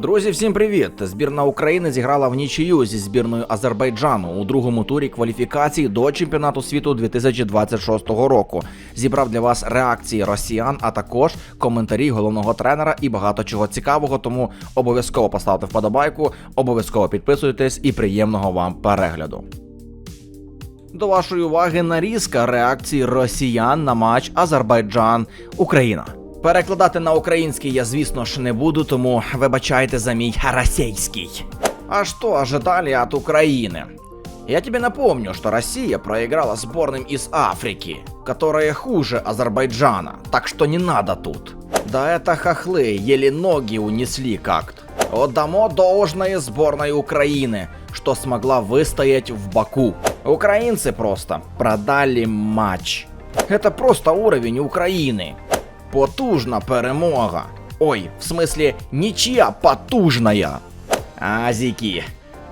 Друзі, всім привіт! Збірна України зіграла в нічию зі збірною Азербайджану у другому турі кваліфікації до чемпіонату світу 2026 року. Зібрав для вас реакції росіян, а також коментарі головного тренера і багато чого цікавого. Тому обов'язково поставте вподобайку, обов'язково підписуйтесь і приємного вам перегляду. До вашої уваги нарізка реакції росіян на матч Азербайджан Україна. Перекладати на український я, звісно ж, не буду, тому вибачайте за мій російський. А что ожидали от Украины? Я тебе напомню, что Россия проиграла сборным из Африки, которые хуже Азербайджана, так что не надо тут. Да это хохлы еле ноги унесли как-то. Отдамо должное сборной Украины, что смогла выстоять в Баку. Украинцы просто продали матч. Это просто уровень Украины. Потужна перемога. Ой, в смысле, ничья потужная. Азики,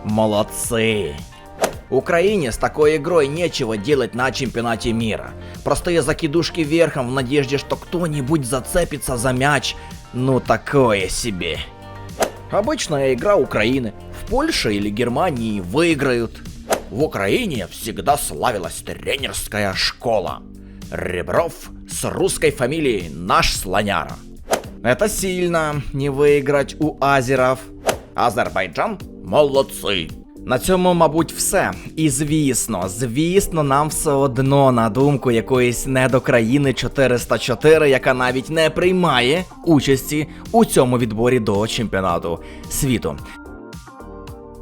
молодцы. Украине с такой игрой нечего делать на чемпионате мира. Простые закидушки верхом в надежде, что кто-нибудь зацепится за мяч. Ну такое себе. Обычная игра Украины. В Польше или Германии выиграют. В Украине всегда славилась тренерская школа. Ребров с русской фамилией наш слоняра. Это сильно не выиграть у азеров. Азербайджан молодці. На цьому, мабуть, все. І звісно, звісно, нам все одно на думку якоїсь недокраїни 404, яка навіть не приймає участі у цьому відборі до чемпіонату світу.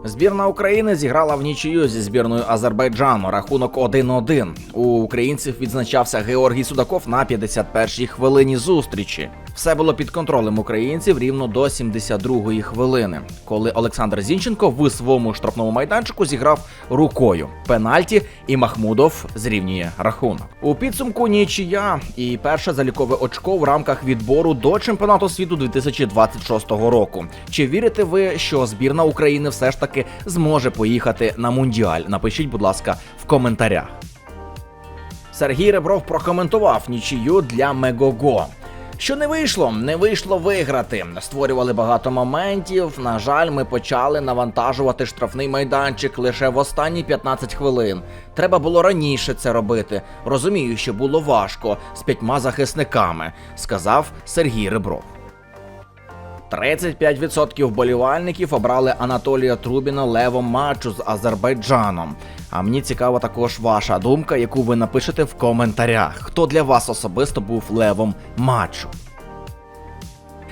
Збірна України зіграла в нічию зі збірною Азербайджану. Рахунок 1-1. У українців відзначався Георгій Судаков на 51-й хвилині зустрічі. Все було під контролем українців рівно до 72-ї хвилини, коли Олександр Зінченко в своєму штрафному майданчику зіграв рукою пенальті, і Махмудов зрівнює рахунок. У підсумку нічия і перше залікове очко в рамках відбору до чемпіонату світу 2026 року. Чи вірите ви, що збірна України все ж таки зможе поїхати на мундіаль? Напишіть, будь ласка, в коментарях. Сергій Ребров прокоментував нічию для Мегого. Що не вийшло, не вийшло виграти. Створювали багато моментів. На жаль, ми почали навантажувати штрафний майданчик лише в останні 15 хвилин. Треба було раніше це робити. Розумію, що було важко з п'ятьма захисниками, сказав Сергій Ребров. 35% болівальників обрали Анатолія Трубіна левом матчу з Азербайджаном. А мені цікава також ваша думка, яку ви напишете в коментарях. Хто для вас особисто був левом матчу?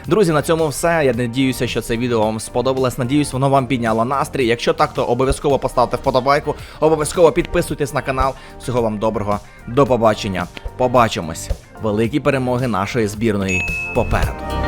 Друзі, на цьому все. Я надіюся, що це відео вам сподобалось. Надіюсь, воно вам підняло настрій. Якщо так, то обов'язково поставте вподобайку, обов'язково підписуйтесь на канал. Всього вам доброго, до побачення. Побачимось. Великі перемоги нашої збірної попереду.